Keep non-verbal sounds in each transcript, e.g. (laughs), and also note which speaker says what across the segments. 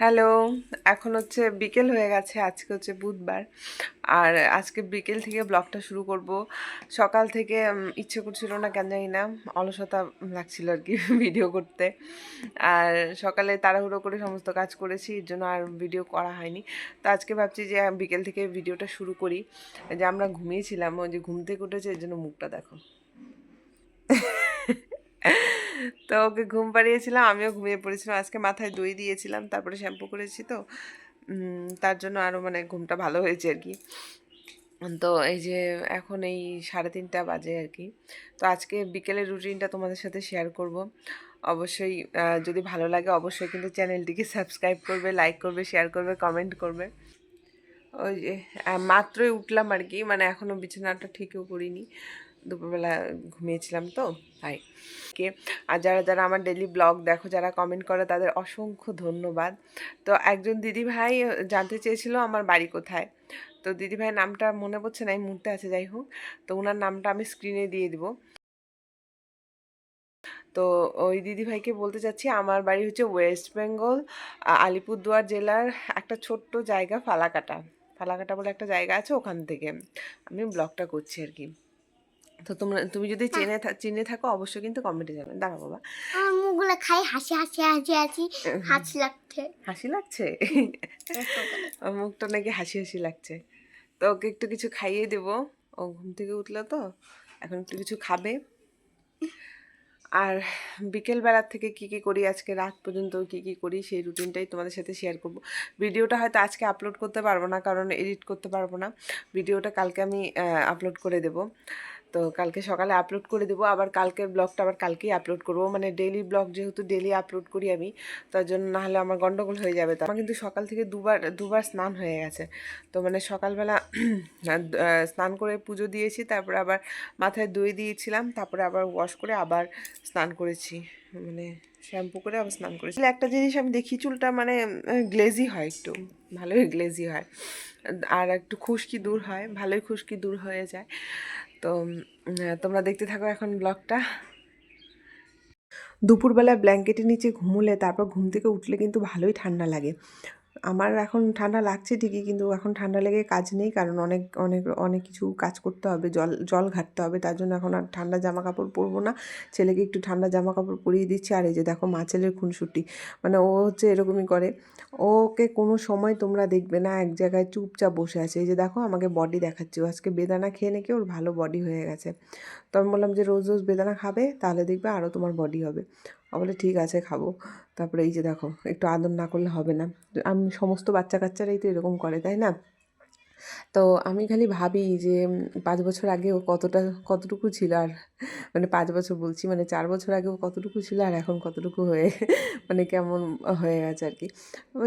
Speaker 1: Hello, এখন হচ্ছে বিকেল হয়ে গেছে, আজকে হচ্ছে বুধবার। আর আজকে বিকেল থেকে ব্লগটা শুরু করব। সকাল থেকে ইচ্ছে করছিল না, কেন জানি না, অলসতা লাগছিল আর কি (laughs) ভিডিও করতে। আর সকালে তাড়াহুড়ো করে সমস্ত কাজ করেছি, এর জন্য আর ভিডিও করা হয়নি। তো আজকে ভাবছি যে বিকেল থেকে ভিডিওটা শুরু করি। যে আমরা ঘুমিয়েছিলাম, ওই যে ঘুম থেকে উঠেছে, এর জন্য মুখটা দেখো। (laughs) তো ওকে ঘুম পাড়িয়েছিলাম, আমিও ঘুমিয়ে পড়েছিলাম। আজকে মাথায় দই দিয়েছিলাম, তারপরে শ্যাম্পু করেছি তো। তার জন্য আরও মানে ঘুমটা ভালো হয়েছে আর কি। তো এই যে এখন এই সাড়ে তিনটা বাজে আর কি। তো আজকে বিকেলের রুটিনটা তোমাদের সাথে শেয়ার করব। অবশ্যই যদি ভালো লাগে অবশ্যই কিন্তু চ্যানেলটিকে সাবস্ক্রাইব করবে, লাইক করবে, শেয়ার করবে, কমেন্ট করবে। ওই যে মাত্রই উঠলাম আর কি মানে এখনও বিছানাটা ঠিকও করিনি। দুপুরবেলা ঘুমিয়েছিলাম তো, তাই। কে আর যারা যারা আমার ডেলি ব্লগ দেখো, যারা কমেন্ট করে, তাদের অসংখ্য ধন্যবাদ। তো একজন দিদি ভাই জানতে চেয়েছিল আমার বাড়ি কোথায়। তো দিদি ভাইয়ের নামটা মনে পড়ছে না, এই মুহূর্তে আছে, যাই হোক। তো ওনার নামটা আমি স্ক্রিনে দিয়ে দিব। তো ওই দিদি ভাইকে বলতে চাচ্ছি, আমার বাড়ি হচ্ছে ওয়েস্ট বেঙ্গল আলিপুরদুয়ার জেলার একটা ছোট্ট জায়গা, ফালাকাটা। ফালাকাটা বলে একটা জায়গা আছে ওখান থেকে। আমি ব্লগটা করছি আর কি। তো তোমরা তুমি যদি চেনে চিনে থাকো অবশ্যই কিন্তু কমেন্টে যাবেন দাঁড়াও বাবা।
Speaker 2: আমার মুখগুলো খাই হাসি হাসি হাসি হাসি হাসি লাগছে।
Speaker 1: হাসি লাগছে? মুখটা নাকি হাসি হাসি লাগছে। তো ওকে একটু কিছু খাইয়ে দেবো। ও ঘুম থেকে উঠল তো এখন একটু কিছু খাবে। আর বিকেলবেলার থেকে কি কি করি আজকে রাত পর্যন্ত কি কি করি সেই রুটিনটাই তোমাদের সাথে শেয়ার করব। ভিডিওটা হয়তো আজকে আপলোড করতে পারব না কারণ এডিট করতে পারব না। ভিডিওটা কালকে আমি আপলোড করে দেব। তো কালকে সকালে আপলোড করে দেবো। আবার কালকের ব্লগটা আবার কালকেই আপলোড করব। মানে ডেইলি ব্লগ যেহেতু ডেলি আপলোড করি আমি, তার জন্য না হলে আমার গন্ডগোল হয়ে যাবে। তো আমার কিন্তু সকাল থেকে দুবার দুবার স্নান হয়ে গেছে। তো মানে সকালবেলা (clears throat) স্নান করে পুজো দিয়েছি, তারপরে আবার মাথায় দই দিয়েছিলাম, তারপরে আবার ওয়াশ করে আবার স্নান করেছি। মানে শ্যাম্পু করে আবার স্নান করেছি। একটা জিনিস আমি দেখি, চুলটা মানে গ্লেজি হয় একটু, ভালোই গ্লেজি হয়। আর একটু খুশকি দূর হয়, ভালোই খুশকি দূর হয়ে যায়। তো তোমরা দেখতে থাকো এখন ব্লগটা। দুপুরবেলা ব্ল্যাঙ্কেটের নিচে ঘুমোলে, তারপর ঘুম থেকে উঠলে কিন্তু ভালোই ঠান্ডা লাগে। আমার এখন ঠান্ডা লাগছে ঠিকই কিন্তু এখন ঠান্ডা লেগে কাজ নেই কারণ অনেক অনেক অনেক কিছু কাজ করতে হবে, জল জল ঘাটতে হবে, তার জন্য এখন আর ঠান্ডা জামা কাপড় পরবো না। ছেলেকে একটু ঠান্ডা জামা কাপড় পরিয়ে দিচ্ছি আর এই যে দেখো মা ছেলের খুনসুটি মানে ও হচ্ছে এরকমই করে। ওকে কোনো সময় তোমরা দেখবে না, এক জায়গায় চুপচাপ বসে আছে। এই যে দেখো আমাকে বডি দেখাচ্ছে আজকে বেদানা খেয়ে নাকি ওর ভালো বডি হয়ে গেছে। তো আমি বললাম যে রোজ রোজ বেদানা খাবে, তাহলে দেখবে আরও তোমার বডি হবে। বলে ঠিক আছে, খাব। তারপরে এই যে দেখো, একটু আদর না করলে হবে না। আমি সমস্ত বাচ্চা কাচ্চারাই তো এরকম করে, তাই না? তো আমি খালি ভাবি যে পাঁচ বছর আগে ও কতটা, কতটুকু ছিল আর মানে পাঁচ বছর বলছি মানে চার বছর আগে ও কতটুকু ছিল আর এখন কতটুকু হয়ে মানে কেমন হয়ে গেছে আর কি।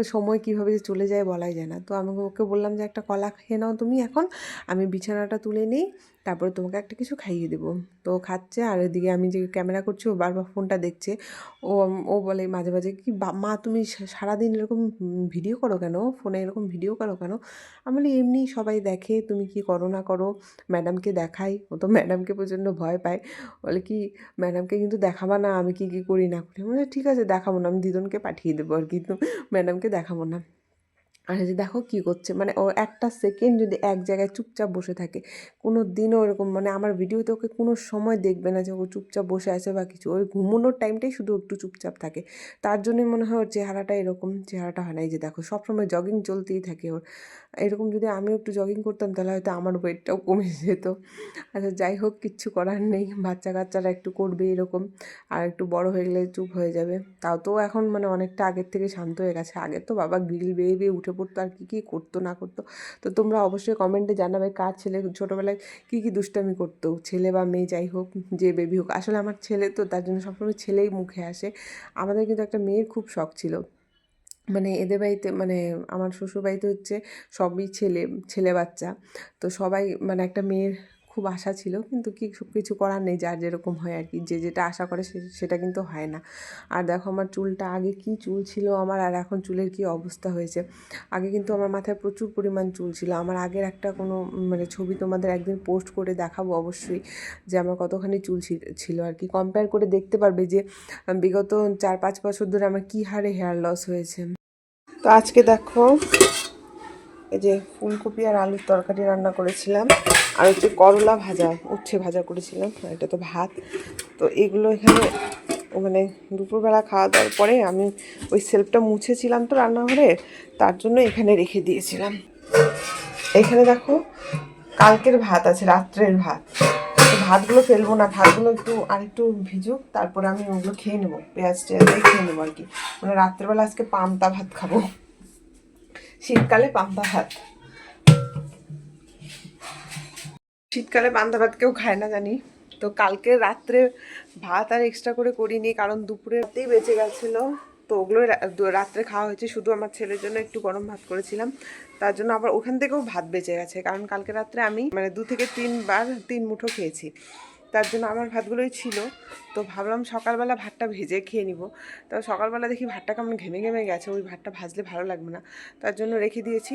Speaker 1: সময় কীভাবে যে চলে যায় বলাই যায় না। তো আমি ওকে বললাম যে, একটা কলা খেয়ে নাও তুমি এখন, আমি বিছানাটা তুলে নিই, তারপরে তোমাকে একটা কিছু খাইয়ে দেবো। তো খাচ্ছে আর এদিকে আমি যে ক্যামেরা করছি, ও বারবার ফোনটা দেখছে। ও ও বলে মাঝে মাঝে, কি "বা- মা তুমি সারাদিন এরকম ভিডিও করো কেন? ফোনে এরকম ভিডিও করো কেন? আমি বলি, এমনি সবাই দেখে, তুমি কি করো না করো, ম্যাডামকে দেখাই। ও তো ম্যাডামকে প্রচণ্ড ভয় পায়। বলে কি, ম্যাডামকে কিন্তু দেখাবো না, আমি কি কি করি, না করি? ঠিক আছে, দেখাবো না, আমি দিদনকে পাঠিয়ে দেবো আর কিন্তু ম্যাডামকে দেখাবো না। আর যে দেখো কী করছে মানে ও একটা সেকেন্ড যদি এক জায়গায় চুপচাপ বসে থাকে কোনো দিনও এরকম মানে আমার ভিডিওতে ওকে কোনো সময় দেখবে না যে ও চুপচাপ বসে আছে বা কিছু, ওই ঘুমোনোর টাইমটাই শুধু একটু চুপচাপ থাকে। তার জন্যই মনে হয় ওর চেহারাটা এরকম, চেহারাটা হয় না, এই যে দেখো সবসময় জগিং চলতেই থাকে ওর। এরকম যদি আমিও একটু জগিং করতাম তাহলে হয়তো আমার ওয়েটটাও কমে যেত। আচ্ছা যাই হোক, কিচ্ছু করার নেই বাচ্চা কাচ্চারা একটু করবে এরকম, আর একটু বড় হয়ে গেলে চুপ হয়ে যাবে। তাও তো এখন মানে অনেকটা আগের থেকে শান্ত হয়ে গেছে, আগে তো বাবা গ্রিল বেয়ে বেয়ে উঠে পড়তো আর কী কী করতো, না করতো। তো তোমরা অবশ্যই কমেন্টে জানাবে কার ছেলে ছোটোবেলায় কী কী দুষ্টামি করতো, ছেলে বা মেয়ে যাই হোক, যে বেবি হোক। আসলে আমার ছেলে তো তার জন্য সবসময় ছেলেই মুখে আসে। আমাদের কিন্তু একটা মেয়ের খুব শখ ছিল। মানে এদের বাড়িতে মানে আমার শ্বশুর বাড়িতে হচ্ছে সবই ছেলে ছেলে বাচ্চা। তো সবাই মানে একটা মেয়ের খুব আশা ছিল, কিন্তু কি কিছু করার নেই, যার যেরকম হয় আর কি। যে যেটা আশা করে সেটা কিন্তু হয় না। আর দেখো আমার চুলটা আগে কি চুল ছিল আমার, আর এখন চুলের কি অবস্থা হয়েছে। আগে কিন্তু আমার মাথায় প্রচুর পরিমাণ চুল ছিল। আমার আগের একটা কোনো মানে ছবি তোমাদের একদিন পোস্ট করে দেখাবো অবশ্যই, যে আমার কতখানি চুল ছিল আর কি। কম্পেয়ার করে দেখতে পারবে যে বিগত চার পাঁচ বছর ধরে আমার কী হারে হেয়ার লস হয়েছে। তো আজকে দেখো, এই যে ফুলকপি আর আলুর তরকারি রান্না করেছিলাম। আর হচ্ছে করলা ভাজা, উচ্ছে ভাজা করেছিলাম, এটা তো ভাত। তো এগুলো এখানে মানে দুপুরবেলা খাওয়া দাওয়ার পরে আমি ওই সেলফটা মুছেছিলাম তো রান্নাঘরে, তার জন্য এখানে রেখে দিয়েছিলাম। এখানে দেখো, কালকের ভাত আছে, রাত্রের ভাত। ভাতগুলো ফেলব না, ভাতগুলো একটু আর একটু ভিজুক, তারপরে আমি ওগুলো খেয়ে নেব, পেঁয়াজ টেয়াজ খেয়ে নেব আর কি। মানে রাত্রেবেলা আজকে পান্তা ভাত খাব। শীতকালে পান্তা ভাত। শীতকালে পান্তা ভাত কেউ খায় না জানি। তো কালকে রাত্রে ভাত আর এক্সট্রা করে করিনি কারণ দুপুরে রাতেই বেঁচে গেছিল। তো ওগুলো রাত্রে খাওয়া হয়েছে, শুধু আমার ছেলের জন্য একটু গরম ভাত করেছিলাম। তার জন্য আবার ওখান থেকেও ভাত বেঁচে গেছে। কারণ কালকে রাত্রে আমি মানে দু থেকে তিনবার তিন মুঠো খেয়েছি। তার জন্য আমার ভাতগুলোই ছিল। তো ভাবলাম সকালবেলা ভাতটা ভেজে খেয়ে নিব। তো সকালবেলা দেখি ভাতটা কেমন ঘেমে ঘেমে গেছে, ওই ভাতটা ভাজলে ভালো লাগবে না। তার জন্য রেখে দিয়েছি,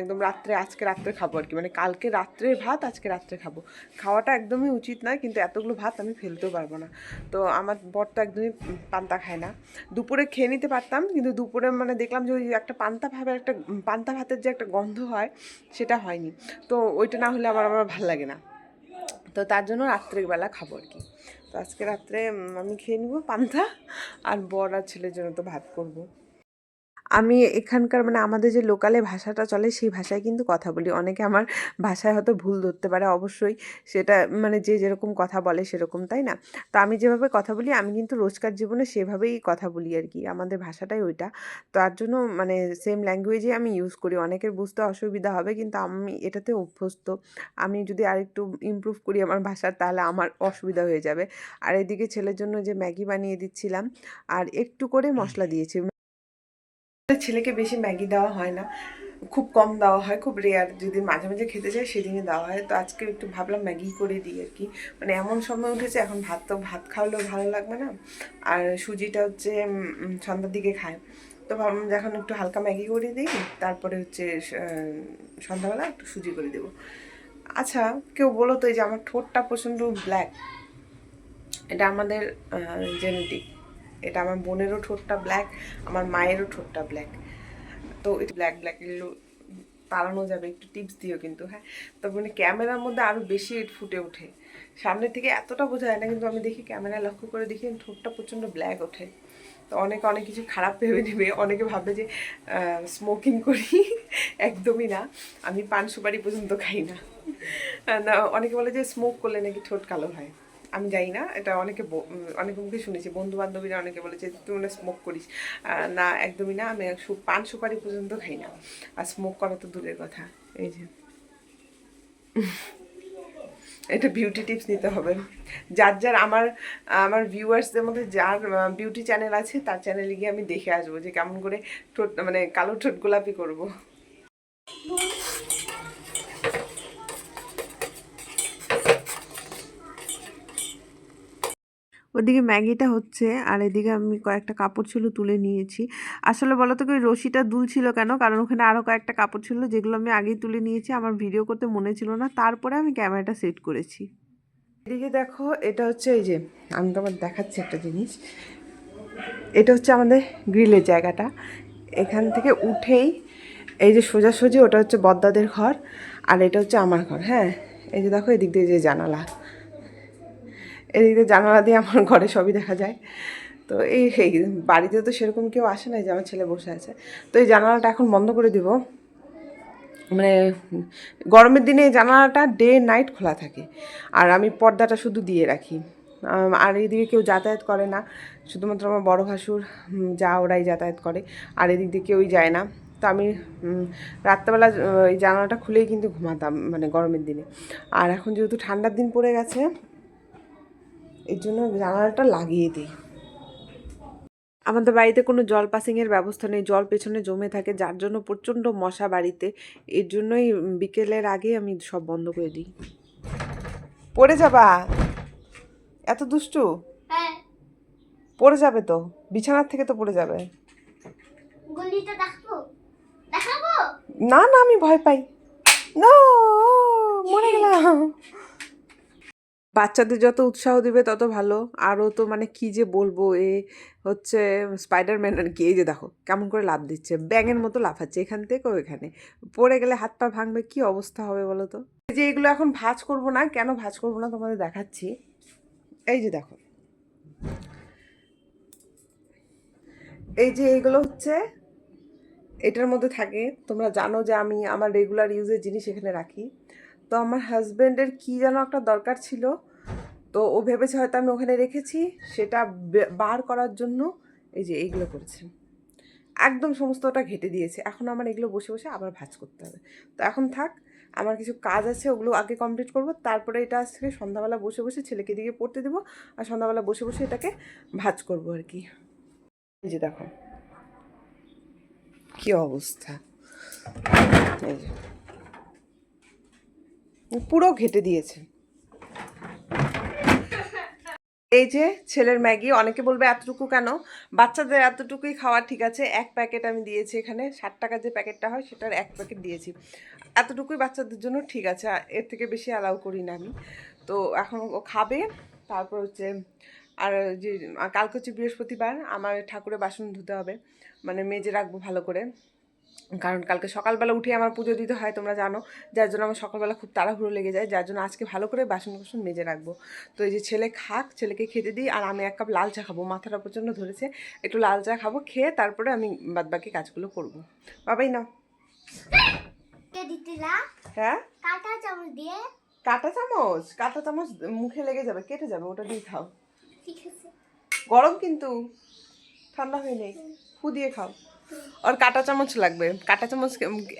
Speaker 1: একদম রাত্রে, আজকে রাত্রে খাব আর কি। মানে কালকে রাত্রের ভাত, আজকে রাত্রে খাব। খাওয়াটা একদমই উচিত নয়, কিন্তু এতগুলো ভাত আমি ফেলতেও পারব না। তো আমার বর তো একদমই পান্তা খায় না। দুপুরে খেয়ে নিতে পারতাম, কিন্তু দুপুরে মানে দেখলাম যে ওই একটা পান্তা ভাবের একটা, পান্তা ভাতের যে একটা গন্ধ হয়, সেটা হয়নি। তো ওইটা না হলে আমার আমার ভালো লাগে না। তো তার জন্য রাত্রেবেলা খাব আর কি। তো আজকে রাত্রে আমি খেয়ে নিব পান্তা আর বর আর ছেলের জন্য তো ভাত করব। আমি এখানকার মানে আমাদের যে লোকালে ভাষাটা চলে, সেই ভাষায় কিন্তু কথা বলি। অনেকে আমার ভাষায় হয়তো ভুল ধরতে পারে, অবশ্যই সেটা মানে যে যেরকম কথা বলে সেরকম, তাই না? তো আমি যেভাবে কথা বলি, আমি কিন্তু রোজকার জীবনে সেভাবেই কথা বলি আর কি। আমাদের ভাষাটাই ওইটা। তার জন্য মানে সেম ল্যাঙ্গুয়েজে আমি ইউজ করি। অনেকের বুঝতে অসুবিধা হবে, কিন্তু আমি এটাতে অভ্যস্ত। আমি যদি আরেকটু ইমপ্রুভ করি আমার ভাষার, তাহলে আমার অসুবিধা হয়ে যাবে। আর এদিকে ছেলের জন্য যে ম্যাগি বানিয়ে দিচ্ছিলাম, আর একটু করে মশলা দিয়েছি। ছেলেকে বেশি ম্যাগি দেওয়া হয় না। খুব কম দেওয়া হয়, খুব রেয়ার যদি মাঝে মাঝে খেতে চায় সেদিনই দেওয়া হয়। তো আজকে একটু ভাবলাম ম্যাগি করে দিই আর কি। মানে এমন সময় উঠেছে, এখন ভাত তো ভাত খাওয়ালেও ভালো লাগবে না। আর সুজিটা হচ্ছে সন্ধ্যার দিকে খায়। তো ভাবলাম এখন একটু হালকা ম্যাগি করে দিই, তারপরে হচ্ছে সন্ধ্যাবেলা একটু সুজি করে দেবো। আচ্ছা কেউ বলো তো এই যে আমার ঠোঁটটা প্রচণ্ড ব্ল্যাক এটা আমাদের জেনেটিক এটা আমার বোনেরও ঠোঁটটা ব্ল্যাক আমার মায়েরও ঠোঁটটা ব্ল্যাক তো এটা ব্ল্যাক ব্ল্যাক এগুলো পালানো যাবে, একটু টিপস দিও কিন্তু হ্যাঁ? তো মানে ক্যামেরার মধ্যে আরও বেশি ফুটে ওঠে। সামনে থেকে এতটা বোঝা যায় না, কিন্তু আমি দেখি ক্যামেরা লক্ষ্য করে দেখি ঠোঁটটা প্রচণ্ড ব্ল্যাক ওঠে। তো অনেকে অনেক কিছু খারাপ ভেবে নেবে, অনেকে ভাবে যে স্মোকিং করি, (laughs) একদমই না। আমি পান সুপারি পর্যন্ত খাই না। না, অনেকে বলে যে স্মোক করলে নাকি ঠোঁট কালো হয়। আমি জানি না, এটা অনেকে অনেক মুখে শুনেছি বন্ধু বান্ধবীরা অনেকে বলেছে তুই মনে স্মোক করিস। না, একদমই না, আমি পান সুপারি পর্যন্ত খাই না। আর স্মোক করা তো দূরের কথা, এই যে। এটা বিউটি টিপস নিতে হবে। যার যার আমার আমার ভিউয়ার্সদের মধ্যে যার বিউটি চ্যানেল আছে, তার চ্যানেলে গিয়ে আমি দেখে আসব যে কেমন করে ঠোঁট মানে কালো ঠোঁট গোলাপি করব। ওদিকে ম্যাগিটা হচ্ছে, আর এদিকে আমি কয়েকটা কাপড় ছিল তুলে নিয়েছি। আসলে বলো তো ওই রশিটা দুলছিল কেন? কারণ ওখানে আরও কয়েকটা কাপড় ছিল, যেগুলো আমি আগেই তুলে নিয়েছি, আমার ভিডিও করতে মনে ছিল না। তারপরে আমি ক্যামেরাটা সেট করেছি। এদিকে দেখো, এটা হচ্ছে এই যে, আমি তোমার দেখাচ্ছি একটা জিনিস। এটা হচ্ছে আমাদের গ্রিলের জায়গাটা। এখান থেকে উঠেই এই যে সোজাসুজি ওটা হচ্ছে বদ্দাদের ঘর, আর এটা হচ্ছে আমার ঘর হ্যাঁ? এই যে দেখো, এদিক দিয়ে যে জানালা। এদিক জানালা দিয়ে আমার ঘরে সবই দেখা যায়। তো এই এই বাড়িতে তো সেরকম কেউ আসে না যে আমার ছেলে বসে আছে। তো এই জানালাটা এখন বন্ধ করে দিব। মানে গরমের দিনে এই জানালাটা ডে নাইট খোলা থাকে। আর আমি পর্দাটা শুধু দিয়ে রাখি। আর এইদিকে কেউ যাতায়াত করে না। শুধুমাত্র আমার বড় ভাসুর যা ওরাই যাতায়াত করে। আর এদিক দিয়ে কেউই যায় না। তো আমি রাত্রেবেলা এই জানালাটা খুলেই কিন্তু ঘুমাতাম মানে গরমের দিনে। আর এখন যেহেতু ঠান্ডার দিন পড়ে গেছে এর জন্য জানালাটা লাগিয়ে দিই। আমাদের বাড়িতে কোনো জল পাসিংয়ের ব্যবস্থা নেই জল পেছনে জমে থাকে যার জন্য প্রচণ্ড মশা বাড়িতে। এর জন্যই বিকেলের আগে আমি সব বন্ধ করে দিই। পড়ে যাবা? এত দুষ্টু?
Speaker 2: হ্যাঁ।
Speaker 1: পড়ে যাবে তো বিছানার থেকে তো পড়ে যাবে। না না আমি ভয় পাই। না মরে গেলাম। বাচ্চাদের যত উৎসাহ দিবে, তত ভালো। আরও তো মানে কি যে বলব, এ হচ্ছে স্পাইডারম্যান আর কি, এই যে দেখো, কেমন করে লাফ দিচ্ছে। ব্যাঙের মতো লাফাচ্ছে, এখান থেকে ওইখানে পড়ে গেলে হাত পা ভাঙবে, কি অবস্থা হবে বলো তো? এই যে এগুলো এখন ভাজ করব না, কেন ভাজ করব না তোমাদের দেখাচ্ছি। এই যে দেখো। এই যে এইগুলো হচ্ছে, এটার মধ্যে থাকে, তোমরা জানো যে আমি আমার রেগুলার ইউজের জিনিস এখানে রাখি। তো আমার হাজব্যান্ডের কী যেন একটা দরকার ছিল, তো ও ভেবেছে হয়তো আমি ওখানে রেখেছি, সেটা বার করার জন্য এই যে এইগুলো করেছে। একদম সমস্তটা ঘেটে দিয়েছে। এখন আমার এগুলো বসে বসে আবার ভাজ করতে হবে। তো এখন থাক, আমার কিছু কাজ আছে, ওগুলো আগে কমপ্লিট করব, তারপরে এটা আজকে সন্ধ্যাবেলা বসে বসে ছেলেকে দিকে পড়তে দেবো, আর সন্ধ্যাবেলা বসে বসে এটাকে ভাজ করব আর কি। এই যে দেখো, কি অবস্থা। এই যে। পুরো ঘেটে দিয়েছে। এই যে ছেলের ম্যাগি, অনেকে বলবে এতটুকু কেন? বাচ্চাদের এতটুকুই খাওয়া ঠিক আছে। এক প্যাকেট আমি দিয়েছি এখানে, ষাট টাকার যে প্যাকেটটা হয় সেটার এক প্যাকেট দিয়েছি। এতটুকুই বাচ্চাদের জন্য ঠিক আছে এর থেকে বেশি অ্যালাউ করি না আমি। তো এখন ও খাবে, তারপর হচ্ছে আর যে, কালকে হচ্ছে বৃহস্পতিবার, আমার ঠাকুরের বাসন ধুতে হবে। মানে মেজে রাখব ভালো করে। কারণ কালকে সকালবেলা উঠে আমার পুজো দিতে হয় তোমরা জানো। যার জন্য আমার সকালবেলা খুব তাড়াহুড়ো লেগে যায়। যার জন্য আজকে ভালো করে বাসন বাসন মেজে রাখব। তো এই যে ছেলে খাক ছেলেকে খেতে দিই আর আমি এক কাপ লাল চা খাব। মাথাটা প্রচণ্ড ধরেছে একটু লাল চা খাব খেয়ে তারপরে আমি বাদবাকি কাজগুলো করব। বাবাই না
Speaker 2: কে
Speaker 1: হ্যাঁ?
Speaker 2: কাঁটা চামচ দিয়ে।
Speaker 1: কাঁটা চামচ? কাঁটা চামচ মুখে লেগে যাবে কেটে যাবে ওটা দিয়ে খাও।
Speaker 2: ঠিক আছে।
Speaker 1: গরম কিন্তু ঠান্ডা হয়ে নেই। ফু দিয়ে খাও। আর কাঁটা চামচ লাগবে। কাঁটা চামচ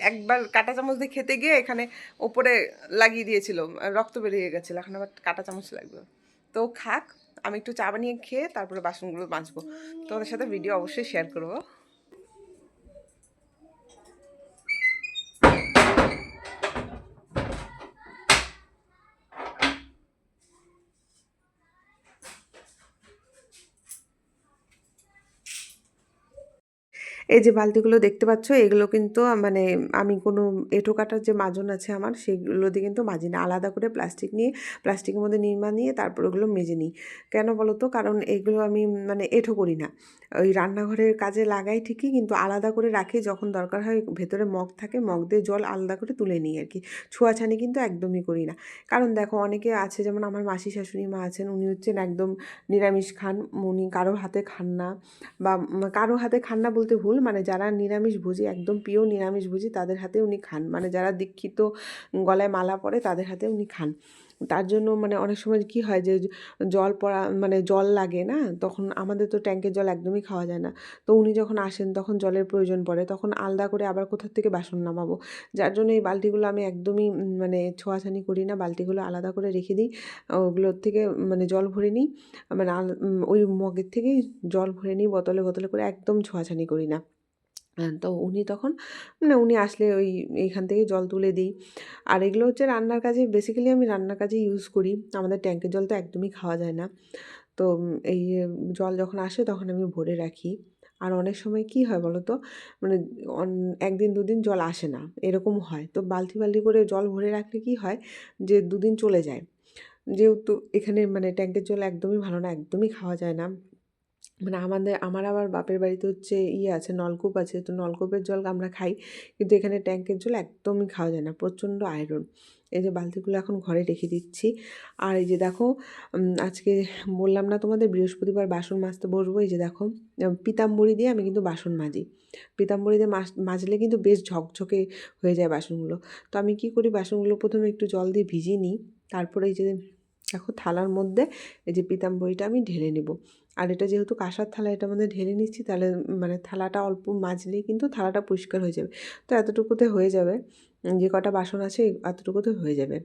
Speaker 1: একবার কাঁটা চামচ দিয়ে খেতে গিয়ে এখানে ওপরে লাগিয়ে দিয়েছিল, রক্ত বেরিয়ে গেছিল। এখন আবার কাঁটা চামচ লাগবে। তো খাক, আমি একটু চা বানিয়ে খেয়ে তারপরে বাসনগুলো বাঁচবো তোমাদের সাথে ভিডিও অবশ্যই শেয়ার করব। এই যে বালতিগুলো দেখতে পাচ্ছ, এগুলো কিন্তু মানে আমি কোনো এঁটো কাটার যে মাজন আছে আমার, সেগুলো দিয়ে কিন্তু মাজি না। আলাদা করে প্লাস্টিক নিয়ে, প্লাস্টিকের মধ্যে নির্মা নিয়ে তারপর ওগুলো মেজে নিই। কেন বলো তো? কারণ এগুলো আমি মানে এঁটো করি না। ওই রান্নাঘরের কাজে লাগাই ঠিকই, কিন্তু আলাদা করে রাখি যখন দরকার হয়, ভেতরে মগ থাকে, মগ দিয়ে জল আলাদা করে তুলে নিই আর কি। ছোঁয়াছানি কিন্তু একদমই করি না। কারণ দেখো, অনেকে আছে, যেমন আমার মাসি শাশুড়ি মা আছেন, উনি হচ্ছেন একদম নিরামিষ খান। উনি কারোর হাতে খান না বা কারও হাতে খান না বলতে ভুল মানে যারা নিরামিষ ভোজী, একদম পিওর নিরামিষ ভোজী, তাদের হাতে উনি খান। মানে যারা দীক্ষিত গলায় মালা পরে, তাদের হাতে উনি খান। তার জন্য মানে অনেক সময় কি হয় যে, জল পড়া মানে জল লাগে না, তখন আমাদের তো ট্যাঙ্কের জল একদমই খাওয়া যায় না। তো উনি যখন আসেন, তখন জলের প্রয়োজন পড়ে। তখন আলাদা করে আবার কোথার থেকে বাসন নামাবো। যার জন্য এই বালতিগুলো আমি একদমই মানে ছোঁয়াছানি করি না। বালতিগুলো আলাদা করে রেখে দিই। ওগুলোর থেকে মানে জল ভরে নিই। মানে ওই মগের থেকেই জল ভরে নিই, বোতলে বোতলে করে একদম ছোঁয়াছানি করি না। তো উনি তখন মানে উনি আসলে ওই এইখান থেকে জল তুলে দিই। আর এগুলো হচ্ছে রান্নার কাজে বেসিক্যালি আমি রান্নার কাজে ইউজ করি। আমাদের ট্যাঙ্কের জল তো একদমই খাওয়া যায় না। তো এই জল যখন আসে তখন আমি ভরে রাখি। আর অনেক সময় কি হয় বলো তো? মানে একদিন দুদিন জল আসে না, এরকম হয়। তো বালতি বালতি করে জল ভরে রাখলে কি হয়? যে দুদিন চলে যায়। যেহেতু এখানে মানে ট্যাঙ্কের জল একদমই ভালো না, একদমই খাওয়া যায় না। মানে আমাদের, আমার আবার বাপের বাড়িতে হচ্ছে ইয়ে আছে, নলকূপ আছে। তো নলকূপের জল আমরা খাই, কিন্তু এখানে ট্যাঙ্কের জল একদমই খাওয়া যায় না, প্রচণ্ড আয়রন এই যে বালতিগুলো এখন ঘরে রেখে দিচ্ছি। আর এই যে দেখো আজকে বললাম না তোমাদের বৃহস্পতিবার বাসন মাজতে বসবো? এই যে দেখো পিতাম্বরী দিয়ে আমি কিন্তু বাসন মাজি। পিতাম্বরী দিয়ে মাজ মাজলে কিন্তু বেশ ঝকঝকে হয়ে যায় বাসনগুলো। তো আমি কি করি? বাসনগুলো প্রথমে একটু জল দিয়ে ভিজিয়ে নিই। তারপরে এই যে দেখো থালার মধ্যে এই যে পিতাম্বরীটা আমি ঢেলে নেব। আর এটা যেহেতু কাঁসার থালা এটা মধ্যে ঢেলে নিচ্ছি, তাহলে মানে থালাটা অল্প মাজলেই কিন্তু থালাটা পরিষ্কার হয়ে যাবে। তো এতটুকুতে হয়ে যাবে। যে কটা বাসন আছে এতটুকুতে হয়ে যাবে।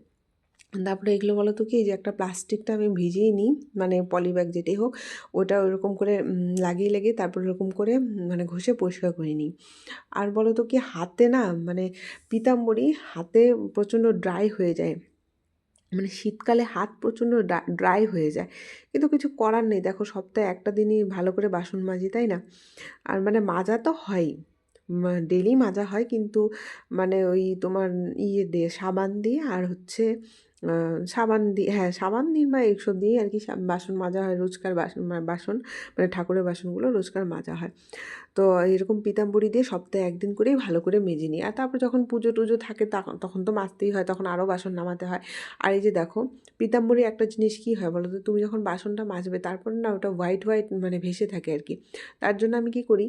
Speaker 1: তারপরে এগুলো বলো তো কি যে একটা প্লাস্টিকটা আমি ভিজিয়ে নিই মানে পলি ব্যাগ যেটাই হোক, ওটা ওরকম করে লাগিয়ে লাগিয়ে তারপর ওরকম করে মানে ঘষে পরিষ্কার করে নিই। আর বলো তো কি, হাতে না মানে পিতাম্বরী হাতে প্রচণ্ড ড্রাই হয়ে যায়। মানে শীতকালে হাত প্রচণ্ড ড্রাই হয়ে যায়। কিন্তু কিছু করার নেই। দেখো সপ্তাহে একটা দিনই ভালো করে বাসন মাজি, তাই না? আর মানে মাজা তো হয়ই। ডেলি মাজা হয়, কিন্তু মানে ওই তোমার ইয়ে দিয়ে, সাবান দিয়ে আর হচ্ছে সাবান দিয়ে হ্যাঁ সাবান নির্মা এইসব দিয়েই আর কি বাসন মাজা হয়, রোজকার বাসন বাসন মানে ঠাকুরের বাসনগুলো রোজকার মাজা হয়। তো এরকম পিতাম্বরী দিয়ে সপ্তাহে একদিন করেই ভালো করে মেজে নিই। আর তারপর যখন পুজো টুজো থাকে তখন তো মাজতেই হয়, তখন আরও বাসন নামাতে হয়। আর এই যে দেখো, পিতাম্বরী একটা জিনিস কী হয় বলো তো? তুমি যখন বাসনটা মাজবে, তারপর না ওটা হোয়াইট হোয়াইট মানে ভেসে থাকে আর কি। তার জন্য আমি কি করি?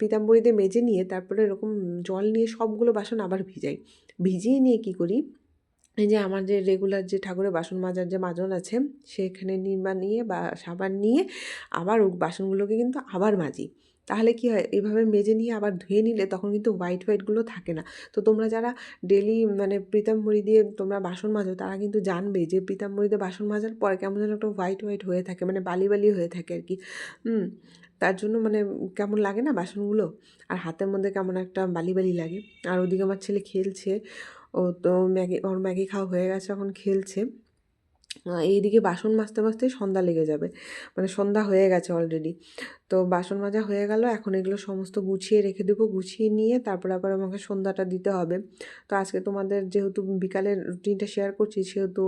Speaker 1: পিতাম্বরীতে মেজে নিয়ে তারপরে এরকম জল নিয়ে সবগুলো বাসন আবার ভিজাই। ভিজিয়ে নিয়ে কি করি? এই যে আমার যে রেগুলার যে ঠাকুরের বাসন মাজার যে মাজন আছে, সেখানে নির্মা নিয়ে বা সাবান নিয়ে আবার বাসনগুলোকে কিন্তু আবার মাজি। তাহলে কি হয়? এইভাবে মেজে নিয়ে আবার ধুয়ে নিলে তখন কিন্তু হোয়াইট হোয়াইটগুলো থাকে না। তো তোমরা যারা ডেলি মানে পিতাম্বরী দিয়ে তোমরা বাসন মাজো, তারা কিন্তু জানবে যে পিতাম্বরীতে বাসন মাজার পরে কেমন যেন একটা হোয়াইট হোয়াইট হয়ে থাকে মানে বালি বালি হয়ে থাকে আর কি। তার জন্য মানে কেমন লাগে না বাসনগুলো? আর হাতের মধ্যে কেমন একটা বালি বালি লাগে। আর ওদিকে আমার ছেলে খেলছে ও তো ম্যাগি, ওর ম্যাগি খাওয়া হয়ে গেছে, এখন খেলছে। এইদিকে বাসন মাজতে মাজতেই সন্ধ্যা লেগে যাবে। মানে সন্ধ্যা হয়ে গেছে অলরেডি তো বাসন মাজা হয়ে গেল, এখন এগুলো সমস্ত গুছিয়ে রেখে দেবো। গুছিয়ে নিয়ে তারপর আবার আমাকে সন্ধ্যাটা দিতে হবে। তো আজকে তোমাদের যেহেতু বিকালের রুটিনটা শেয়ার করছি, সেহেতু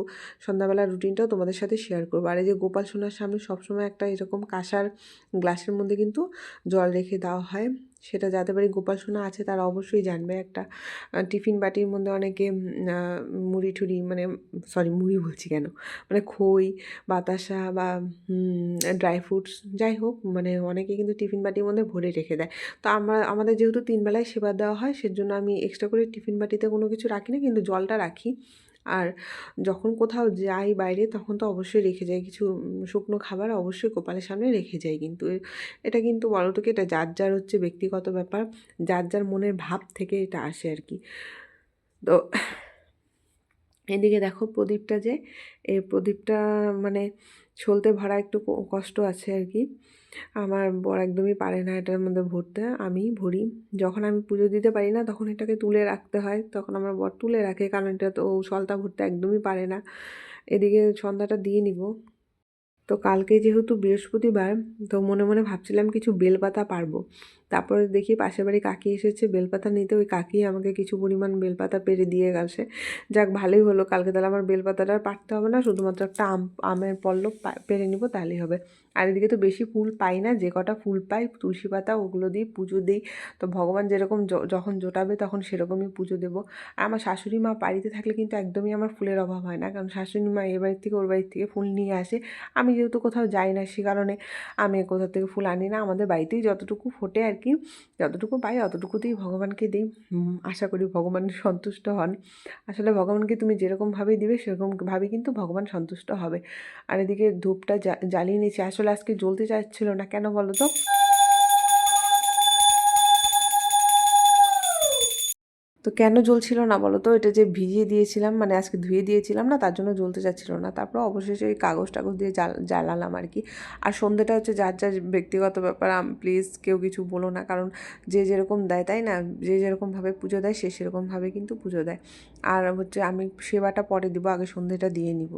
Speaker 1: সন্ধ্যাবেলার রুটিনটাও তোমাদের সাথে শেয়ার করব। আর এই যে গোপাল সোনার সামনে সবসময় একটা এরকম কাঁসার গ্লাসের মধ্যে কিন্তু জল রেখে দেওয়া হয়। সেটা যাতে বাড়ি গোপাল সোনা আছে তারা অবশ্যই জানবে একটা টিফিন বাটির মধ্যে অনেকে মুড়ি ঠুড়ি মানে সরি মুড়ি বলছি কেন? মানে খই, বাতাসা বা ড্রাই ফ্রুটস যাই হোক মানে অনেকে কিন্তু টিফিন বাটির মধ্যে ভরে রেখে দেয়। তো আমরা, আমাদের যেহেতু তিন বেলায় সেবা দেওয়া হয়, সেজন্য আমি এক্সট্রা করে টিফিন বাটিতে কোনো কিছু রাখি না, কিন্তু জলটা রাখি। আর যখন কোথাও যাই বাইরে তখন তো অবশ্যই রেখে যায় কিছু শুকনো খাবার অবশ্যই কপালের সামনে রেখে যায় কিন্তু এটা কিন্তু বলো তো কি? এটা যার যার হচ্ছে ব্যক্তিগত ব্যাপার, যার যার মনের ভাব থেকে এটা আসে আর কি। তো এদিকে দেখো প্রদীপটা যে এই প্রদীপটা মানে সলতে ভরা একটু কষ্ট আছে আর কি। আমার বর একদমই পারে না এটার মধ্যে ভরতে, আমি ভরি। যখন আমি পুজো দিতে পারি না, তখন এটাকে তুলে রাখতে হয়। তখন আমার বর তুলে রাখে, কারণ এটা তো সলতা ভরতে একদমই পারে না। এদিকে সন্ধ্যাটা দিয়ে নিব। তো কালকে যেহেতু বৃহস্পতিবার, তো মনে মনে ভাবছিলাম কিছু বেলপাতা পারব। তারপরে দেখি পাশের বাড়ি কাকি এসেছে, বেলপাতা নিতে। ওই কাকি আমাকে কিছু পরিমাণ বেলপাতা পেরে দিয়ে গেছে। যাক, ভালোই হলো। কালকে তাহলে আমার বেলপাতাটা আর পারতে হবে না। শুধুমাত্র একটা আম, আমের পল্লব পা- পেরে নিব, তাহলেই হবে। আর এদিকে তো বেশি ফুল পাই না, যে কটা ফুল পাই, তুলসী পাতা ওগুলো দিই পুজো দিই। তো ভগবান যেরকম যখন জোটাবে তখন সেরকমই পুজো দেবো। আর আমার শাশুড়ি মা বাড়িতে থাকলে কিন্তু একদমই আমার ফুলের অভাব হয় না। কারণ শাশুড়ি মা এ বাড়ির থেকে ওর বাড়ির থেকে ফুল নিয়ে আসে। আমি যেহেতু কোথাও যাই না সে কারণে আমি কোথাও থেকে ফুল আনি না। আমাদের বাড়িতেই যতটুকু ফোটে আর কি যতটুকু পাই অতটুকুতেই ভগবানকে দিই। আশা করি ভগবান সন্তুষ্ট হন। আসলে ভগবানকে তুমি যেরকমভাবেই দিবে সেরকমভাবে কিন্তু ভগবান সন্তুষ্ট হবে। আর এদিকে ধূপটা জ্বালিয়ে নিয়েছি। আসলে আজকে জ্বলতে চাচ্ছিল না। কেন বলো তো? তো কেন জ্বলছিল না বলো তো? এটা যে ভিজিয়ে দিয়েছিলাম মানে আজকে ধুয়ে দিয়েছিলাম না, তার জন্য জ্বলতে চাচ্ছিল না। তারপর অবশেষে ওই কাগজ টাগজ দিয়ে জ্বাল, জ্বালালাম আর কি। আর সন্ধ্যেটা হচ্ছে যার যার ব্যক্তিগত ব্যাপার প্লিজ কেউ কিছু বলো না। কারণ যে যেরকম দেয়, তাই না? যে যেরকমভাবে পুজো দেয়, সে সেরকমভাবে কিন্তু পুজো দেয়। আর হচ্ছে আমি সেবাটা পরে দিব, আগে সন্ধ্যেটা দিয়ে নিব।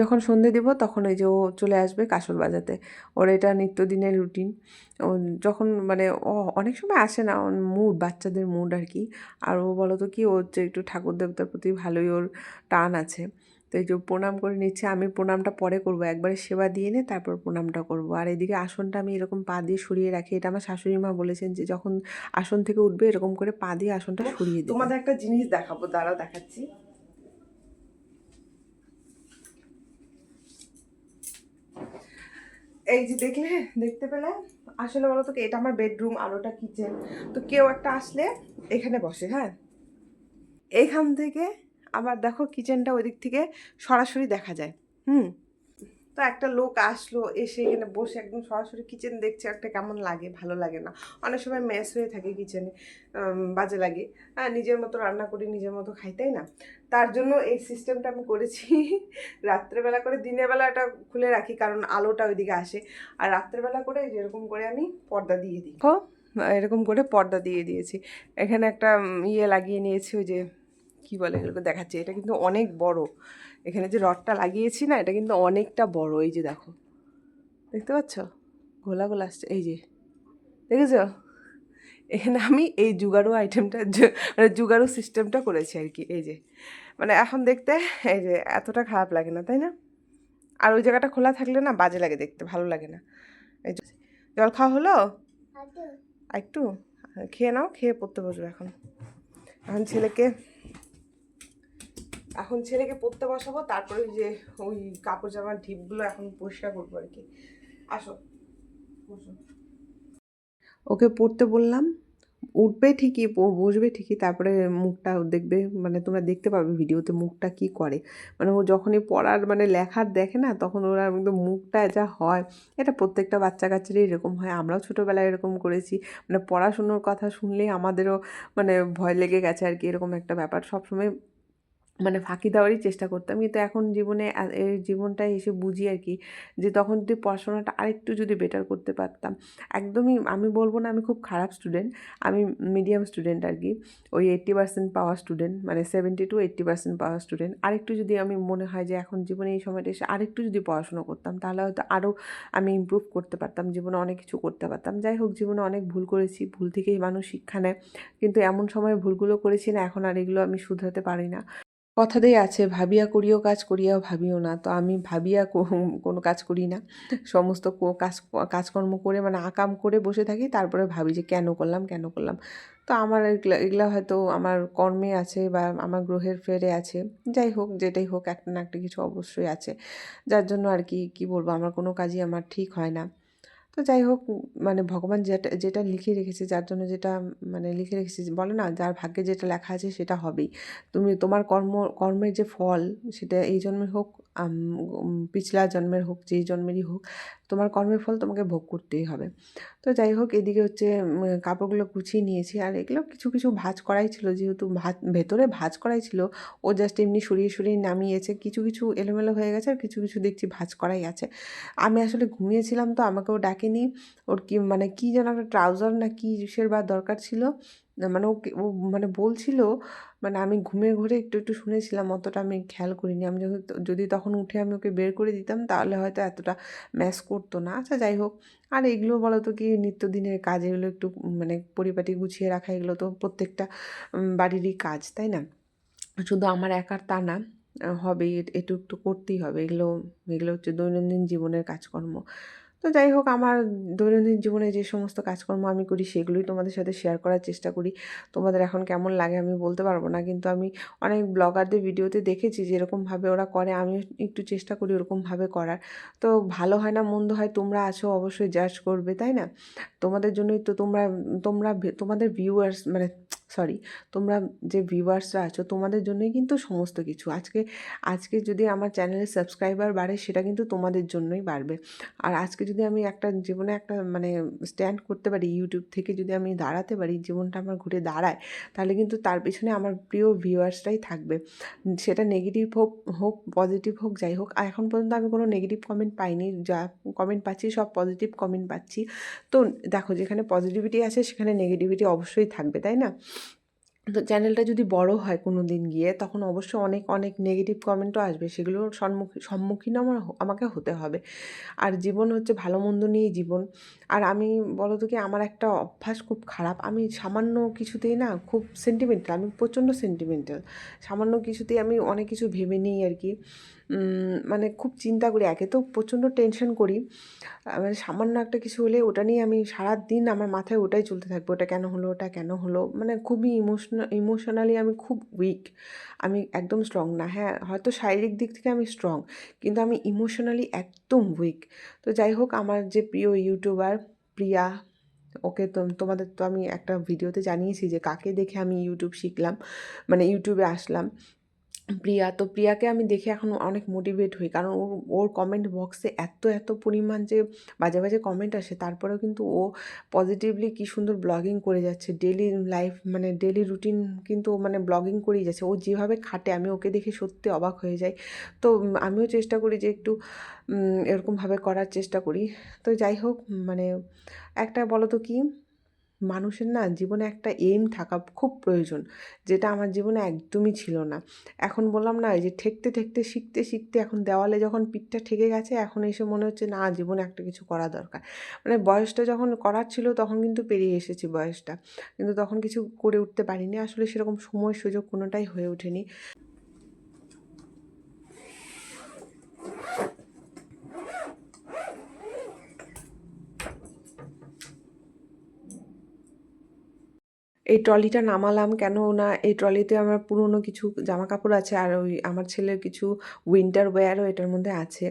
Speaker 1: যখন সন্ধে দিব তখন ওই যে ও চলে আসবে কাসর বাজাতে। ওর এটা নিত্যদিনের রুটিন। ও যখন মানে ও অনেক সময় আসে না মুড বাচ্চাদের মুড আর কি। আর ও বলো তো কি ও হচ্ছে একটু ঠাকুর দেবতার প্রতি ভালোই ওর টান আছে। তো এই যে প্রণাম করে নিচ্ছে আমি প্রণামটা পরে করব। একবারে সেবা দিয়ে নে তারপর প্রণামটা করব। আর এদিকে আসনটা আমি এরকম পা দিয়ে সরিয়ে রাখি। এটা আমার শাশুড়ি মা বলেছেন যে যখন আসন থেকে উঠবে এরকম করে পা দিয়ে আসনটা সরিয়ে দিই তোমাদের একটা জিনিস দেখাবো দাঁড়াও দেখাচ্ছি। এই যে দেখলে, দেখতে পেলে? আসলে বলো তো এটা আমার বেডরুম আর ওটা কিচেন তো কেউ একটা আসলে এখানে বসে হ্যাঁ? এইখান থেকে আবার দেখো কিচেনটা ওই দিক থেকে সরাসরি দেখা যায়, হুম? তো একটা লোক আসলো, এসে এখানে বসে একদম সরাসরি কিচেন দেখছে একটা কেমন লাগে, ভালো লাগে না। অনেক সময় মেস হয়ে থাকে কিচেনে বাজে লাগে। হ্যাঁ নিজের মতো রান্না করি, নিজের মতো খাই, তাই না? তার জন্য এই সিস্টেমটা আমি করেছি। (laughs) রাত্রেবেলা করে দিনের বেলাটা খুলে রাখি, কারণ আলোটা ওইদিকে আসে। আর রাত্রেবেলা করে যেরকম করে আমি পর্দা দিয়ে দিই। এরকম করে পর্দা দিয়ে দিয়েছি। এখানে একটা ইয়ে লাগিয়ে নিয়েছি, ওই যে, কী বলে এগুলোকে দেখাচ্ছে? এটা কিন্তু অনেক বড়। এখানে যে রডটা লাগিয়েছি না এটা কিন্তু অনেকটা বড় এই যে দেখো। দেখতে পাচ্ছ? গোলা গোলা আসছে এই যে। দেখেছ? এখানে আমি এই জুগারু আইটেমটা মানে জুগারু সিস্টেমটা করেছি আর কি এই যে। মানে এখন দেখতে এই যে এতটা খারাপ লাগে না তাই না? আর ওই জায়গাটা খোলা থাকলে না বাজে লাগে দেখতে ভালো লাগে না। এই যে জল খাওয়া হলো? একটু খেয়ে নাও খেয়ে পড়তে বসবে এখন। এখন ছেলেকে এখন ছেলেকে পড়তে বসাবো, তারপরে যে ওই কাপড় জামার ঢিপগুলো এখন পরিষ্কার করব আর কি। আসো ওকে পড়তে বললাম, উঠবে ঠিকই বসবে ঠিকই, তারপরে মুখটা দেখবে মানে তোমরা দেখতে পাবে ভিডিওতে মুখটা কি করে। মানে ও যখনই পড়ার মানে লেখার দেখে না, তখন ওরা একদম মুখটা যা হয়, এটা প্রত্যেকটা বাচ্চা কাচ্চারই এরকম হয়, আমরাও ছোটোবেলায় এরকম করেছি। মানে পড়াশুনোর কথা শুনলেই আমাদেরও মানে ভয় লেগে গেছে আর কি, এরকম একটা ব্যাপার। সবসময় মানে ফাঁকি দেওয়ারই চেষ্টা করতাম। কিন্তু এখন জীবনে এই জীবনটায় এসে বুঝি আর কি যে তখন যদি পড়াশোনাটা আরেকটু যদি বেটার করতে পারতাম। একদমই আমি বলব না আমি খুব খারাপ স্টুডেন্ট আমি মিডিয়াম স্টুডেন্ট আর কি। ওই এইট্টি পার্সেন্ট পাওয়া স্টুডেন্ট মানে সেভেন্টি টু এইট্টি পার্সেন্ট পাওয়া স্টুডেন্ট আরেকটু যদি আমি মনে হয় যে এখন জীবনে এই সময়টা এসে আরেকটু যদি পড়াশোনা করতাম, তাহলে হয়তো আরও আমি ইমপ্রুভ করতে পারতাম, জীবনে অনেক কিছু করতে পারতাম। যাই হোক, জীবনে অনেক ভুল করেছি, ভুল থেকেই মানুষ শিক্ষা নেয়। কিন্তু এমন সময় ভুলগুলো করেছি না, এখন আর এগুলো আমি শুধরাতে পারি না। কথাতেই আছে, ভাবিয়া করিও, কাজ করিয়াও ভাবিও না। তো আমি ভাবিয়া কোনো কাজ করি না। সমস্ত কাজ, কাজকর্ম করে মানে আকাম করে বসে থাকি, তারপরে ভাবি যে কেন করলাম কেন করলাম। তো আমার এগুলা এগুলা হয়তো আমার কর্মে আছে বা আমার গ্রহের ফেরে আছে। যাই হোক, যেটাই হোক, একটা না একটা কিছু অবশ্যই আছে। যার জন্য আর কি কি বলব, আমার কোনো কাজই আমার ঠিক হয় না। তো যাই হোক মানে ভগবান যেটা যেটা লিখে রেখেছে, যার জন্য যেটা মানে লিখে রেখেছে বলে না, যার ভাগ্যে যেটা লেখা আছে সেটা হবেই। তুমি, তোমার কর্ম, কর্মের যে ফল, সেটা এই জন্মের হোক পিছলা জন্মের হোক, যেই জন্মেরই হোক তোমার কর্মের ফল তোমাকে ভোগ করতেই হবে। তো যাই হোক, এদিকে হচ্ছে কাপড়গুলো গুছিয়ে নিয়েছি। আর এগুলো কিছু কিছু ভাজ করাই ছিল, যেহেতু ভাত ভেতরে ভাজ করাই ছিল, ও জাস্ট এমনি সরিয়ে সরিয়ে নামিয়েছে। কিছু কিছু এলোমেলো হয়ে গেছে, আর কিছু কিছু দেখছি ভাজ করাই আছে। আমি আসলে ঘুমিয়েছিলাম তো, আমাকেও ডাকেনি। ওর কি মানে কী যেন একটা ট্রাউজার না কী কিসের বা দরকার ছিল। মানে ও কি- ও মানে বলছিল মানে আমি ঘুমের ঘরে একটু একটু শুনেছিলাম অতটা আমি খেয়াল করিনি। আমি যদি যদি তখন উঠে আমি ওকে বের করে দিতাম তাহলে হয়তো এতটা ম্যাচ করতো না। আচ্ছা যাই হোক। আর এগুলো বলো তো কি নিত্যদিনের কাজ এগুলো একটু মানে পরিপাটি গুছিয়ে রাখা এগুলো তো প্রত্যেকটা বাড়িরই কাজ তাই না? শুধু আমার একার তা না আহ, হবে এ- একটু একটু করতেই হবে। এগুলো এগুলো হচ্ছে দৈনন্দিন জীবনের কাজকর্ম। তো যাই হোক, আমার দৈনন্দিন জীবনে যে সমস্ত কাজকর্ম আমি করি, সেগুলোই তোমাদের সাথে শেয়ার করার চেষ্টা করি। তোমাদের এখন কেমন লাগে আমি বলতে পারব না, কিন্তু আমি অনেক ব্লগারদের ভিডিওতে দেখেছি যে এরকমভাবে ওরা করে আমি একটু চেষ্টা করি ওরকমভাবে করার। তো ভালো হয় না, মন্দ হয়, তোমরা আছো, অবশ্যই জাজ করবে, তাই না? তোমাদের জন্যই তো তোমরা তোমরা, তোমাদের ভিউয়ার্স মানে সরি তোমরা যে ভিউয়ার্সরা আছো, তোমাদের জন্যই কিন্তু সমস্ত কিছু। আজকে আজকে যদি আমার চ্যানেলের সাবস্ক্রাইবার বাড়ে, সেটা কিন্তু তোমাদের জন্যই বাড়বে। আর আজকে যদি আমি একটা, জীবনে একটা মানে স্ট্যান্ড করতে পারি ইউটিউব থেকে, যদি আমি দাঁড়াতে পারি, জীবনটা আমার ঘুরে দাঁড়ায়, তাহলে কিন্তু তার পিছনে আমার প্রিয় ভিউয়ার্সরাই থাকবে। সেটা নেগেটিভ হোক হোক পজিটিভ হোক, যাই হোক এখন পর্যন্ত আমি কোনো নেগেটিভ কমেন্ট পাইনি। যা কমেন্ট পাচ্ছি, সব পজিটিভ কমেন্ট পাচ্ছি। তো দেখো, যেখানে পজিটিভিটি আছে, সেখানে নেগেটিভিটি অবশ্যই থাকবে, তাই না? তো চ্যানেলটা যদি বড় হয় কোনো দিন গিয়ে, তখন অবশ্যই অনেক অনেক নেগেটিভ কমেন্টও আসবে। সেগুলোর সম্মুখীন সম্মুখীন আমার আমাকে হতে হবে। আর জীবন হচ্ছে ভালো মন্দ নিয়েই জীবন। আর আমি বলো তো কি, আমার একটা অভ্যাস খুব খারাপ। আমি সামান্য কিছুতেই না, খুব সেন্টিমেন্টাল আমি প্রচণ্ড সেন্টিমেন্টাল সামান্য কিছুতেই আমি অনেক কিছু ভেবে নিই আর কি। মানে খুব চিন্তা করি। একে তো প্রচণ্ড টেনশন করি। মানে সামান্য একটা কিছু হলে ওটা নিয়ে আমি সারা দিন আমার মাথায় ওটাই চলতে থাকবে। ওটা কেন হলো, ওটা কেন হলো? মানে খুবই ইমোশনাল ইমোশনালি আমি খুব উইক আমি একদম স্ট্রং না। হ্যাঁ হয়তো শারীরিক দিক থেকে আমি স্ট্রং কিন্তু আমি ইমোশনালি একদম উইক তো যাই হোক, আমার যে প্রিয় ইউটিউবার প্রিয়া, ওকে তো, তোমাদের তো আমি একটা ভিডিওতে জানিয়েছি যে কাকে দেখে আমি ইউটিউব শিখলাম মানে ইউটিউবে আসলাম। প্রিয়া। তো প্রিয়াকে আমি দেখে এখন অনেক মোটিভেট হই। কারণ ওর ওর কমেন্ট বক্সে এত এত পরিমাণ যে বাজে বাজে কমেন্ট আসে, তারপরেও কিন্তু ও পজিটিভলি কী সুন্দর ব্লগিং করে যাচ্ছে। ডেলি লাইফ মানে ডেলি রুটিন কিন্তু মানে ব্লগিং করেই যাচ্ছে। ও যেভাবে খাটে, আমি ওকে দেখে সত্যি অবাক হয়ে যাই। তো আমিও চেষ্টা করি যে একটু এরকমভাবে করার চেষ্টা করি। তো যাই হোক মানে একটা বলো তো কি মানুষের না জীবনে একটা এইম থাকা খুব প্রয়োজন, যেটা আমার জীবনে একদমই ছিল না। এখন বললাম না, এই যে ঠেকতে ঠেকতে, শিখতে শিখতে এখন দেওয়ালে যখন পিঠটা ঠেকে গেছে, এখন এসে মনে হচ্ছে না, জীবনে একটা কিছু করা দরকার। মানে বয়সটা যখন করার ছিল, তখন কিন্তু পেরিয়ে এসেছি বয়সটা। কিন্তু তখন কিছু করে উঠতে পারিনি, আসলে সেরকম সময় সুযোগ কোনোটাই হয়ে ওঠেনি। এই ট্রলিটা নামালাম কেন না? এই ট্রলিতে আমার পুরনো কিছু জামা কাপড় আছে আর ওই আমার ছেলের কিছু উইন্টার ওয়্যারও এটার মধ্যে আছে।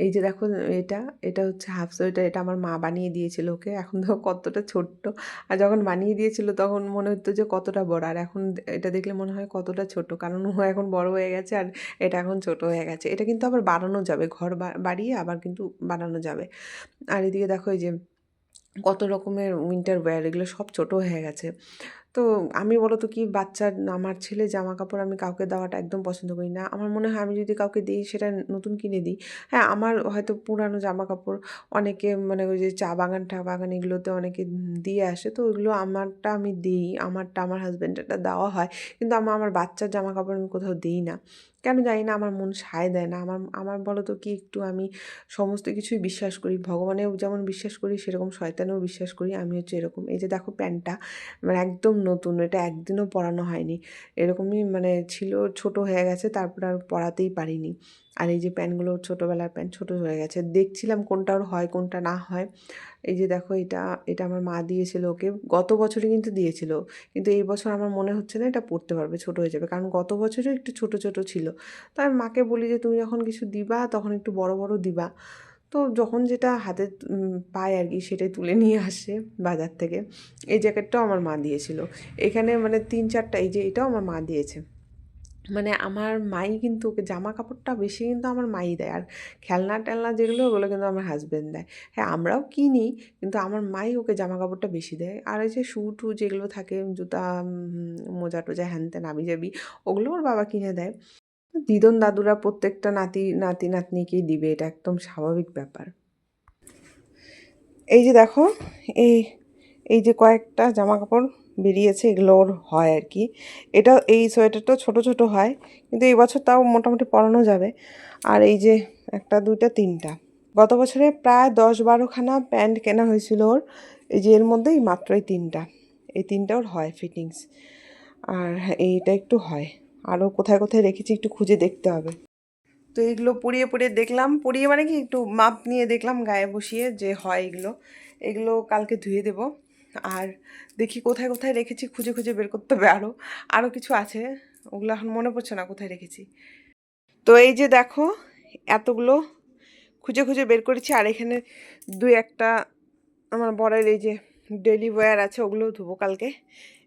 Speaker 1: এই যে দেখো এটা এটা হচ্ছে হাফ সোয়েটার এটা আমার মা বানিয়ে দিয়েছিল ওকে। এখন দেখো কতটা ছোট্ট। আর যখন বানিয়ে দিয়েছিল তখন মনে হতো যে কতটা বড়। আর এখন এটা দেখলে মনে হয় কতটা ছোট। কারণ ও এখন বড় হয়ে গেছে আর এটা এখন ছোট হয়ে গেছে। এটা কিন্তু আবার বাড়ানো যাবে। ঘর বাড়িয়ে আবার কিন্তু বানানো যাবে। আর এদিকে দেখো এই যে কত রকমের উইন্টার ওয়্যার এগুলো সব ছোট হয়ে গেছে। তো আমি বলো তো কি, বাচ্চার, আমার ছেলে জামা কাপড় আমি কাউকে দেওয়াটা একদম পছন্দ করি না। আমার মনে হয় আমি যদি কাউকে দিই, সেটা নতুন কিনে দিই। হ্যাঁ আমার হয়তো পুরানো জামা কাপড় অনেকে মানে ওই যে চা বাগান টা বাগান এগুলোতে অনেকে দিয়ে আসে। তো ওইগুলো আমারটা আমি দিই, আমারটা আমার হাজব্যান্ডেরটা দেওয়া হয়। কিন্তু আমার আমার বাচ্চার জামা কাপড় আমি কোথাও দিই না। কেন জানি না আমার মন সায় দেয় না। আমার আমার বলো তো কি একটু আমি সমস্ত কিছুই বিশ্বাস করি, ভগবানেও যেমন বিশ্বাস করি, সেরকম শয়তানেও বিশ্বাস করি, আমি হচ্ছে এরকম। এই যে দেখো প্যান্টটা মানে একদম নতুন, এটা একদিনও পরানো হয়নি। এরকমই মানে ছিল, ছোট হয়ে গেছে, তারপর আর পরাতেই পারিনি। আর এই যে প্যান্টগুলো ছোটোবেলার প্যান্ট ছোটো হয়ে গেছে, দেখছিলাম কোনটা ওর হয়, কোনটা না হয়। এই যে দেখো এটা এটা আমার মা দিয়েছিল ওকে, গত বছরই কিন্তু দিয়েছিল। কিন্তু এই বছর আমার মনে হচ্ছে না এটা পড়তে পারবে, ছোট হয়ে যাবে। কারণ গত বছরও একটু ছোট ছোট ছিল। তো আমি মাকে বলি যে, তুমি যখন কিছু দিবা, তখন একটু বড় বড় দিবা। তো যখন যেটা হাতে পায় আর কি, সেটাই তুলে নিয়ে আসে বাজার থেকে। এই জ্যাকেটটাও আমার মা দিয়েছিল। এখানে মানে তিন চারটা, এই যে এটাও আমার মা দিয়েছে। মানে আমার মাই কিন্তু ওকে জামা কাপড়টা বেশি কিন্তু আমার মাই দেয়। আর খেলনা টেলনা যেগুলো, ওগুলো কিন্তু আমার হাজব্যান্ড দেয়। হ্যাঁ আমরাও কিনি, কিন্তু আমার মাই ওকে জামা কাপড়টা বেশি দেয়। আর এই যে শু টু যেগুলো থাকে, জুতা মোজা টোজা হ্যান ত্যান আবি যাবি ওগুলো ওর বাবা কিনে দেয়। দিদন দাদুরা প্রত্যেকটা নাতি নাতি নাতনিকেই দিবে, এটা একদম স্বাভাবিক ব্যাপার। এই যে দেখো, এই এই যে কয়েকটা জামা কাপড় বেরিয়েছে, এগুলো ওর হয় আর কি। এটা, এই সোয়েটারটা ছোট ছোট হয়, কিন্তু এই বছর তাও মোটামুটি পরানো যাবে। আর এই যে একটা, দুইটা, তিনটা। গত বছরে প্রায় দশ বারোখানা প্যান্ট কেনা হয়েছিল ওর। এই যে এর মধ্যেই মাত্র এই তিনটা। এই তিনটা ওর হয় ফিটিংস। আর এইটা একটু হয়। আরও কোথায় কোথায় রেখেছি একটু খুঁজে দেখতে হবে। তো এগুলো পরিয়ে পরিয়ে দেখলাম। পরিয়ে মানে কি একটু মাপ নিয়ে দেখলাম গায়ে বসিয়ে যে হয় এগুলো। এগুলো কালকে ধুয়ে দেব। আর দেখি কোথায় কোথায় রেখেছি, খুঁজে খুঁজে বের করতে হবে আরও আরও কিছু আছে। ওগুলো এখন মনে পড়ছে না কোথায় রেখেছি। তো এই যে দেখো, এতগুলো খুঁজে খুঁজে বের করেছি। আর এখানে দুই একটা আমার বরের এই যে ডেলি ওয়্যার আছে ওগুলোও ধুবো কালকে।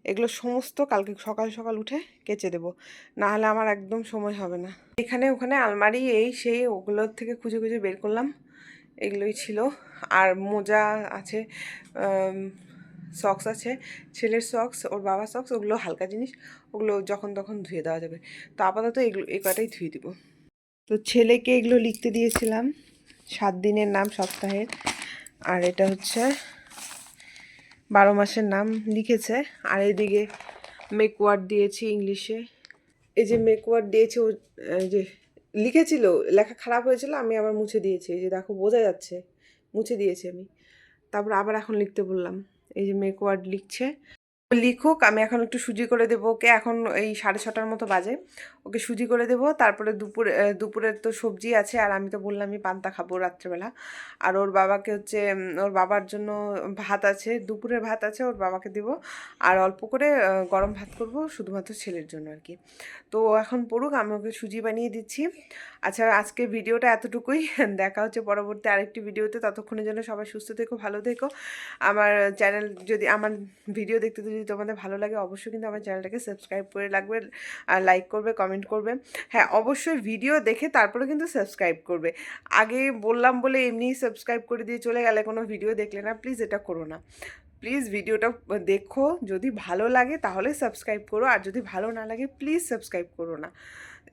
Speaker 1: এগুলো সমস্ত কালকে সকাল সকাল উঠে কেচে দেবো। না হলে আমার একদম সময় হবে না। এখানে, ওখানে আলমারি এই সেই ওগুলোর থেকে খুঁজে খুঁজে বের করলাম। এগুলোই ছিল। আর মোজা আছে সক্স আছে, ছেলের সক্স ওর বাবার সক্স ওগুলো হালকা জিনিস, ওগুলো যখন তখন ধুয়ে দেওয়া যাবে। তো আপাতত এগুলো এই কটাই ধুয়ে দিব। তো ছেলেকে এগুলো লিখতে দিয়েছিলাম, সাত দিনের নাম সপ্তাহের আর এটা হচ্ছে বারো মাসের নাম লিখেছে। আর এদিকে মেকওয়ার্ড দিয়েছি ইংলিশে। এই যে মেকওয়ার্ড দিয়েছে, ও যে লিখেছিল, লেখা খারাপ হয়েছিল, আমি আবার মুছে দিয়েছি। যে দেখো, বোঝা যাচ্ছে, মুছে দিয়েছি আমি। তারপর আবার এখন লিখতে বললাম। এই যে মেক ওয়ার্ড লিখছে। লিখুক, আমি এখন একটু সুজি করে দেবো। ওকে এখন এই সাড়ে ছটার মতো বাজে। ওকে সুজি করে দেবো। তারপরে দুপুর দুপুরের তো সবজি আছে আর আমি তো বললামই পান্তা খাব রাত্রেবেলা। আর ওর বাবাকে হচ্ছে ওর বাবার জন্য ভাত আছে, দুপুরের ভাত আছে, ওর বাবাকে দেবো। আর অল্প করে গরম ভাত করব শুধুমাত্র ছেলের জন্য আর কি। তো এখন পড়ুক, আমি ওকে সুজি বানিয়ে দিচ্ছি। আচ্ছা আজকে ভিডিওটা এতটুকুই। (laughs) দেখা হচ্ছে পরবর্তী আরেকটি ভিডিওতে। ততক্ষণের জন্য সবাই সুস্থ থেকো, ভালো থেকো। আমার চ্যানেল যদি, আমার ভিডিও দেখতে যদি তোমাদের ভালো লাগে, অবশ্যই কিন্তু আমার চ্যানেলটাকে সাবস্ক্রাইব করে রাখবে, আর লাইক করবে, কমেন্ট করবে। হ্যাঁ অবশ্যই ভিডিও দেখে তারপরে কিন্তু সাবস্ক্রাইব করবে। আগে বললাম বলে এমনি সাবস্ক্রাইব করে দিয়ে চলে গেলে কোনো ভিডিও দেখলে না প্লিজ এটা করো না। প্লিজ ভিডিওটা দেখো, যদি ভালো লাগে তাহলে সাবস্ক্রাইব করো, আর যদি ভালো না লাগে প্লিজ সাবস্ক্রাইব করো না।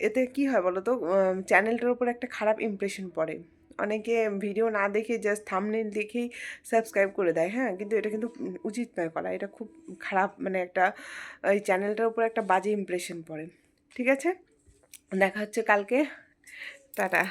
Speaker 1: এতে কি হয় বলো তো চ্যানেলটার উপর একটা খারাপ ইমপ্রেশন পড়ে। অনেকে ভিডিও না দেখে জাস্ট থামনেল দেখেই সাবস্ক্রাইব করে দেয় হ্যাঁ? কিন্তু এটা কিন্তু উচিত নয় করা, এটা খুব খারাপ মানে একটা, এই চ্যানেলটার উপর একটা বাজে ইমপ্রেশন পড়ে। ঠিক আছে? দেখা হচ্ছে কালকে। টাটা।